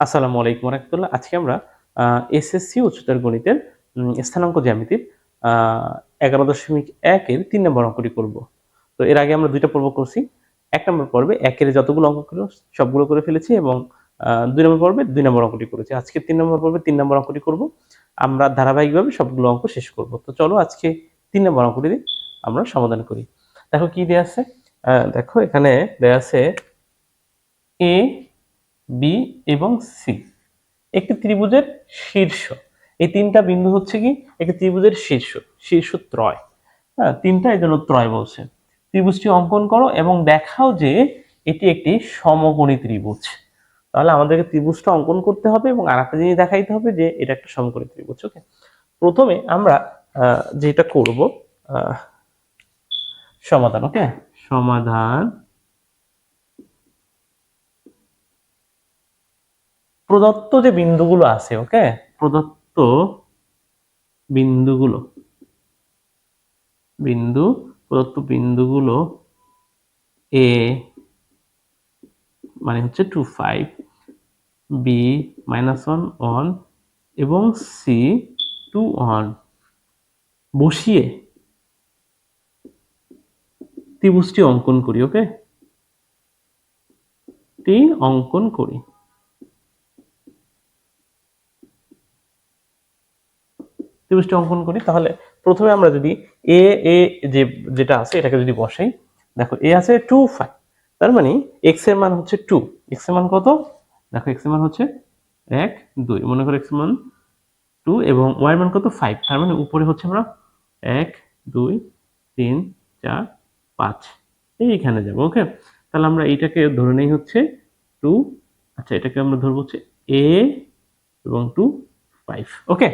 আসসালামু আলাইকুম রহমতুল্লাহ আজকে আমরা এসএসসি উচ্চতর গণিতের স্থানাঙ্ক জ্যামিতির এগারো দশমিক একের তিন নম্বর অঙ্কটি করব। তো এর আগে আমরা দুইটা পর্ব করছি। এক নম্বর পর্বে একের যতগুলো অঙ্ক সবগুলো করে ফেলেছি এবং দুই নম্বর পর্বে দুই নম্বর অঙ্কটি করেছি। আজকে তিন নম্বর পর্বে তিন নম্বর অঙ্কটি করব। আমরা ধারাবাহিকভাবে সবগুলো অঙ্ক শেষ করব। তো চলো আজকে তিন নম্বর অঙ্কটি আমরা সমাধান করি। দেখো কি দেওয়া আছে? দেখো এখানে দেওয়া আছে, এ বি এবং সি একটি ত্রিভুজের শীর্ষ। এই তিনটা বিন্দু হচ্ছে কি? একটি ত্রিভুজের শীর্ষ শীর্ষ ত্রয়। হ্যাঁ তিনটা এই জন্য ত্রয় বলছে। ত্রিভুজটি অঙ্কন করো এবং দেখাও যে এটি একটি সমকোণী ত্রিভুজ। তাহলে আমাদেরকে ত্রিভুজটা অঙ্কন করতে হবে এবং আর একটা জিনিস দেখাইতে হবে যে এটা একটা সমকোণী ত্রিভুজ ওকে প্রথমে আমরা যেটা করব সমাধান ওকে সমাধান প্রদত্ত যে বিন্দুগুলো আছে ওকে প্রদত্ত বিন্দুগুলো, বিন্দু, প্রদত্ত বিন্দুগুলো এ মানে হচ্ছে two five B minus one one এবং সি টু ওয়ান বসিয়ে ত্রিভুজটি অঙ্কন করি ওকে টি অঙ্কন করি। ত্রিভুজটি অঙ্কন করি, তাহলে প্রথমে আমরা যদি এ এ যে, যেটা আছে, এটাকে যদি বসাই, দেখো এ আছে টু ফাইভ তার মানে এক্সের মান হচ্ছে টু এক্সের মান কত? দেখো এক্সের মান হচ্ছে এক, দুই, মনে করো এক্সের মান টু এবং ওয়াই মান কত? ফাইভ তার মানে উপরে হচ্ছে আমরা এক, দুই, তিন, চার, পাঁচ, এইখানে যাব ওকে তাহলে আমরা এইটাকে ধরে নেই হচ্ছে টু আচ্ছা এটাকে আমরা ধরবো হচ্ছে এ এবং টু ফাইভ ওকে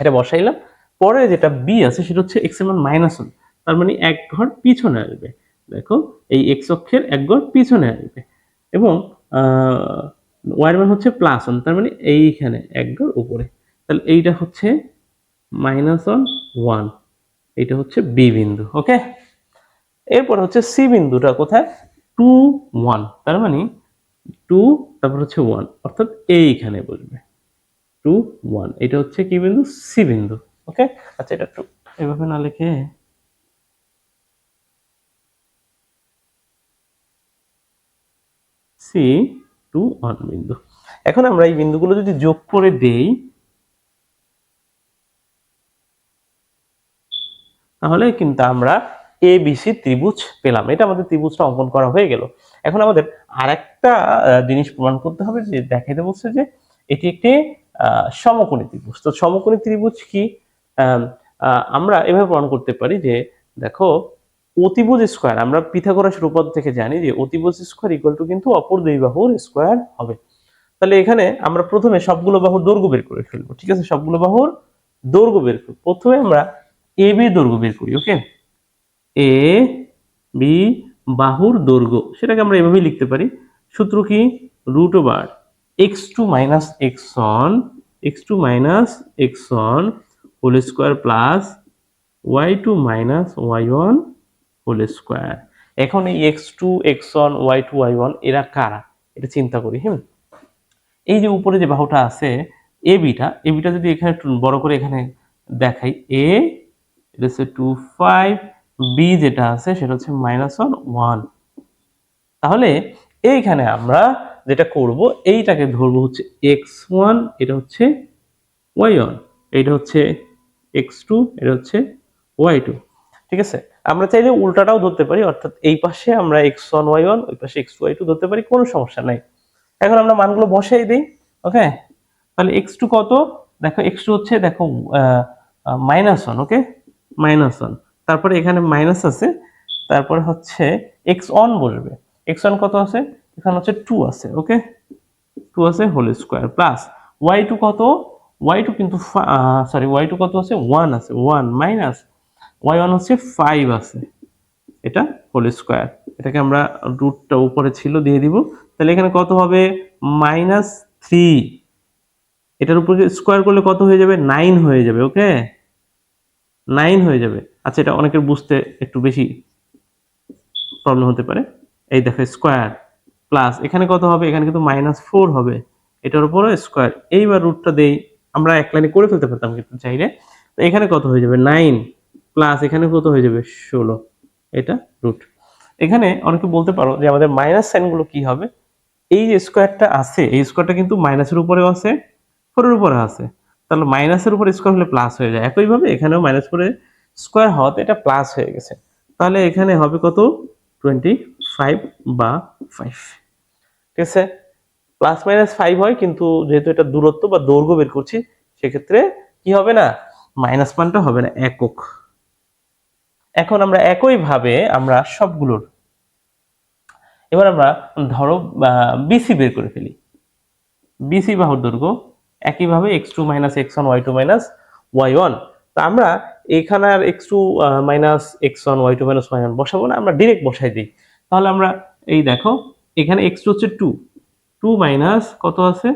এটা বসাইলাম। পরে যেটা বি আছে, সেটা হচ্ছে এক্সের মান মাইনাস ওয়ান তার মানে এক ঘর পিছনে আসবে। দেখো, এই এক্স অক্ষের এক ঘর পিছনে আসবে। এবং ওয়াই মান হচ্ছে প্লাস ওয়ান তার মানে এইখানে এক ঘর উপরে। তাহলে এইটা হচ্ছে মাইনাস ওয়ান ওয়ান এইটা হচ্ছে বি বিন্দু ওকে এরপর হচ্ছে সি বিন্দুটা কোথায়? টু ওয়ান তার মানে টু তারপর হচ্ছে ওয়ান অর্থাৎ এইখানে বসবে। টু ওয়ান এটা হচ্ছে কি বিন্দু? সি বিন্দু। ওকে আচ্ছা এটা টু এভাবে না লিখে সি টু ওয়ান বিন্দু। এখন আমরা এই বিন্দুগুলো যদি যোগ করে দেই, তাহলে কিন্তু আমরা এ বিসি ত্রিভুজ পেলাম। এটা আমাদের ত্রিভুজটা অঙ্কন করা হয়ে গেল। এখন আমাদের আরেকটা জিনিস প্রমাণ করতে হবে যে দেখাইতে বলছে যে এটি একটি সমকোণী ত্রিভুজ। তো সমকোণী ত্রিভুজ কি? আমরা এভাবে প্রমাণ করতে পারি যে, দেখো, অতিভুজ স্কোয়ার আমরা পিথাগোরাস রূপদ থেকে জানি যে অতিভুজ স্কোয়ার ইকুয়াল টু কিন্তু অপর দুই বাহুর স্কোয়ার হবে। তাহলে এখানে আমরা প্রথমে সবগুলো বাহুর দৈর্ঘ্য বের করে ফেলব, ঠিক আছে? সবগুলো বাহুর দৈর্ঘ্য বের করব। প্রথমে আমরা এ বি দৈর্ঘ্য বের করি ওকে এ বি বাহুর দৈর্ঘ্য, সেটাকে আমরা এভাবেই লিখতে পারি। সূত্র কি? Root over x two minus x one x two minus x one whole square plus y two minus y one whole square এখন এই x two x one y two y one এরা কারা? এটা চিন্তা করি হ্যাঁ? এই যে উপরে যে বাহুটা আছে, এ বিটা এ বিটা যদি এখানে বড় করে এখানে দেখাই, এ, এটা হচ্ছে টু ফাইভ বি যেটা আছে, সেটা হচ্ছে মাইনাস ওয়ান তাহলে এইখানে আমরা যেটা করব, এইটাকে ধরবো হচ্ছে এক্স ওয়ান, এটা হচ্ছে ওয়াই ওয়ান এটা হচ্ছে এক্স টু, এটা হচ্ছে ওয়াই টু। ঠিক আছে? আমরা চাইলে উল্টাটাও ধরতে পারি, অর্থাৎ এই পাশে আমরা এক্স ওয়ান, ওয়াই ওয়ান, ওই পাশে এক্স ওয়াই টু ধরতে পারি, কোনো সমস্যা নাই। এখন আমরা মানগুলো বসাই দিই, ওকে? তাহলে এক্স টু কত? দেখো, এক্স টু হচ্ছে, দেখো minus one okay? Minus one তারপরে এখানে মাইনাস আছে, তারপরে হচ্ছে এক্স অন বসবে। এক্স ওয়ান কত আছে? এখানে হচ্ছে টু আছে ওকে টু আছে whole square plus y two কত? ওয়াই টু কিন্তু সরি ওয়াই টু কত আছে? ওয়ান আছে ওয়ান মাইনাস ওয়াই ওয়ান হচ্ছে ফাইভ আছে। এটা হোল স্কোয়ার এটাকে আমরা রুটটা উপরে ছিল, দিয়ে দিব। তাহলে এখানে কত হবে? মাইনাস থ্রি এটার উপরে স্কোয়ার করলে কত হয়ে যাবে? নাইন হয়ে যাবে ওকে নাইন হয়ে যাবে। আচ্ছা এটা অনেকের বুঝতে একটু বেশি প্রবলেম হতে পারে। এই দেখো স্কোয়ার প্লাস এখানে কত হবে? এখানে কিন্তু মাইনাস ফোর হবে। এটার উপরে স্কোয়ার এইবার রুটটা দেই। আমরা এক লাইনে করে ফেলতে পারতাম কিন্তু চাইলে। তো এখানে কত হয়ে যাবে? নাইন প্লাস এখানে কত হয়ে যাবে? ষোলো। এটা রুট এখানে অনেকে বলতে পারো যে আমাদের মাইনাস সাইনগুলো কি হবে? এই যে স্কোয়ারটা আছে, এই স্কোয়ারটা কিন্তু মাইনাসের উপরেও আছে ফোরের উপরে আছে। তাহলে মাইনাসের উপরে স্কোয়ার হলে প্লাস হয়ে যায়। একইভাবে এখানেও মাইনাস করে স্কোয়ার হওয়াতে এটা প্লাস হয়ে গেছে। তাহলে এখানে হবে কত? টোয়েন্টি ফাইভ বা ফাইভ ঠিক আছে? প্লাস মাইনাস ফাইভ হয়, কিন্তু যেহেতু এটা দূরত্ব বা দৈর্ঘ্য বের করছি, সেক্ষেত্রে কি হবে না? মাইনাস মানটা হবে না, একক। এখন আমরা একইভাবে আমরা সবগুলোর, এবার আমরা ধরো বিসি বের করে ফেলি। বিসি বাহুর দৈর্ঘ্য একইভাবে x two minus x one y two minus y one তা আমরা এখানে আর x two minus x one y two minus y one বসাবো না, আমরা ডিরেক্ট বসাই দিই। তাহলে আমরা এই দেখো, এখানে এক্স টু হচ্ছে টু টু মাইনাস কত আছে?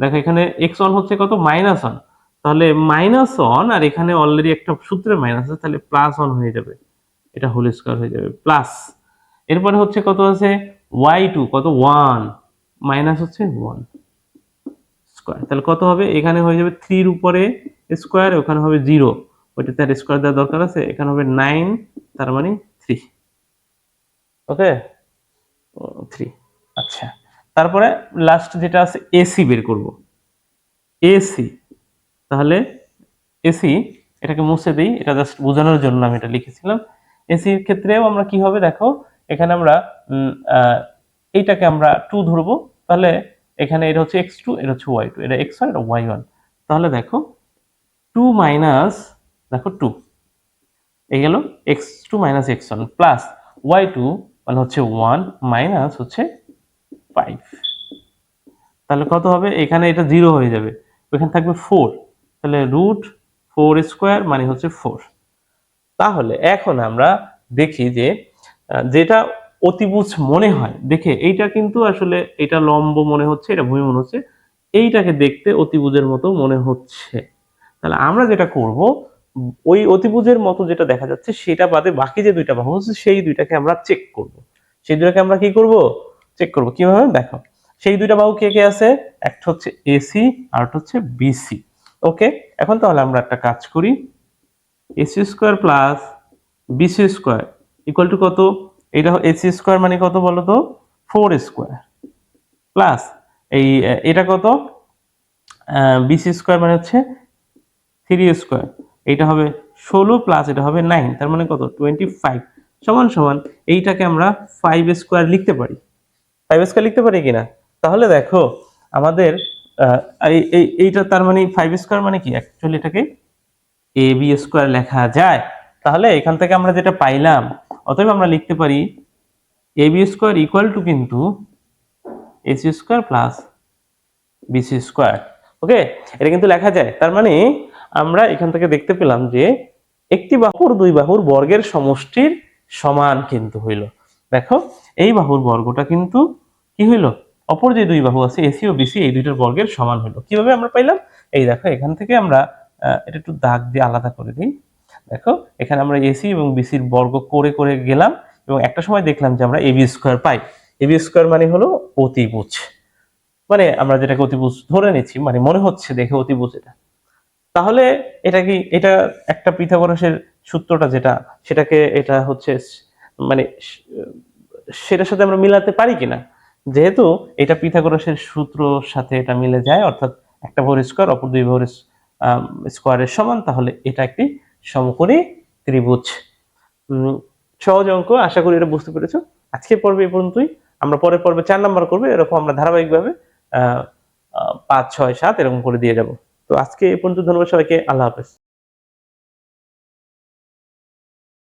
দেখো এখানে এক্স ওয়ান হচ্ছে কত? মাইনাস ওয়ান তাহলে মাইনাস ওয়ান আর এখানে অলরেডি একটা সূত্রে মাইনাস আছে, তাহলে প্লাস ওয়ান হয়ে যাবে। এটা হোল স্কোয়ার হয়ে যাবে প্লাস এরপরে হচ্ছে কত আছে? ওয়াই টু কত? ওয়ান মাইনাস হচ্ছে ওয়ান স্কোয়ার তাহলে কত হবে? এখানে হয়ে যাবে থ্রির উপরে স্কোয়ার ওখানে হবে জিরো ওইটা তার স্কোয়ার দেওয়ার দরকার আছে, এখানে হবে নাইন তার মানে ওকে? থ্রি আচ্ছা। তারপরে লাস্ট যেটা আছে এসি বের করব। এসি তাহলে এসি এটাকে মুছে দিই। এটা জাস্ট বোঝানোর জন্য আমি এটা লিখেছিলাম। এসির ক্ষেত্রেও আমরা কি হবে, দেখো, এখানে আমরা এইটাকে আমরা টু ধরবো। তাহলে এখানে এটা হচ্ছে এক্স টু এটা হচ্ছে ওয়াই টু এটা এক্স ওয়ান এটা ওয়াই ওয়ান তাহলে দেখো টু মাইনাস দেখো টু এই গেল x two minus x one plus y two মানে হচ্ছে ওয়ান মাইনাস হচ্ছে ফাইভ তাহলে কত হবে? এখানে এটা জিরো হয়ে যাবে। ওইখানে থাকবে ফোর তাহলে রুট ফোর স্কোয়ার মানে হচ্ছে ফোর তাহলে এখন আমরা দেখি যে যেটা অতিভুজ মনে হয়, দেখে এইটা কিন্তু আসলে এটা লম্ব মনে হচ্ছে, এটা ভূমি মনে হচ্ছে, এইটাকে দেখতে অতিভুজের মতো মনে হচ্ছে। তাহলে আমরা যেটা করব ওই অতিভুজের মতো যেটা দেখা যাচ্ছে, সেটা বাদে বাকি যে দুইটা বাহু আছে, সেই দুইটাকে আমরা চেক করব। সেই দুইটাকে আমরা কি করব? চেক করব। কীভাবে? দেখো। সেই দুইটা বাহু কে কে আছে? একটা হচ্ছে এসি আর একটা হচ্ছে বিসি ওকে? এখন তাহলে আমরা একটা কাজ করি। AC square plus BC square equal to কত? এটা এসি স্কোয়ার মানে কত বলো তো? ফোর স্কোয়ার প্লাস এই, এটা কত? বিসি স্কোয়ার মানে হচ্ছে থ্রি স্কোয়ার এটা হবে ষোলো প্লাস এটা হবে নাইন তার মানে কত? টোয়েন্টি ফাইভ সমান সমান এইটাকে আমরা ফাইভ স্কোয়ার লিখতে পারি। ফাইভ স্কোয়ার লিখতে পারি কিনা? তাহলে দেখো, আমাদের এই- এইটা তার মানে ফাইভ স্কোয়ার মানে কি? অ্যাকচুয়ালি এটাকে এ বি স্কোয়ার লেখা যায়। তাহলে এখান থেকে আমরা যেটা পাইলাম, অতএব আমরা লিখতে পারি A B square equal to কিন্তু AC square plus BC square okay এটা কিন্তু লেখা যায়। তার মানে আমরা এখান থেকে দেখতে পেলাম যে একটি বাহুর দুই বাহুর বর্গের সমষ্টির সমান কিন্তু হইল। দেখো, এই বাহুর বর্গটা কিন্তু কি হইল? অপর যে দুই বাহু আছে এসি ও বিসি এই দুইটার বর্গের সমান হইল। কীভাবে আমরা পাইলাম? এই দেখো, এখান থেকে আমরা এটা একটু দাগ দিয়ে আলাদা করে দিই। দেখো, এখানে আমরা এসি এবং বিসির বর্গ করে করে গেলাম এবং একটা সময় দেখলাম যে আমরা এবি স্কোয়ার পাই। এবি স্কোয়ার মানে হলো অতিভুজ। মানে আমরা যেটাকে অতিভুজ ধরে নিচ্ছি মানে মনে হচ্ছে দেখে অতিভুজ এটা। তাহলে এটা কি, এটা একটা পিথাগোরাসের সূত্রটা যেটা, সেটাকে এটা হচ্ছে মানে সেটার সাথে আমরা মিলাতে পারি কিনা? যেহেতু এটা পিথাগোরাসের সূত্রর সাথে এটা মিলে যায়, অর্থাৎ একটা ভোর স্কোয়ার, অপর দুই ভোর স্কোয়ারের সমান, তাহলে এটা একটি সমকোণী ত্রিভুজ। সহজ অঙ্ক, আশা করি এটা বুঝতে পেরেছ। আজকের পর্বে এই পর্যন্তই। আমরা পরের পর্বে চার নাম্বার করব, এরকম আমরা ধারাবাহিকভাবে পাঁচ, ছয়, সাত এরকম করে দিয়ে যাব। তো আজকে এই পর্যন্ত ধন্যবাদ সবাইকে আল্লাহ হাফেজ।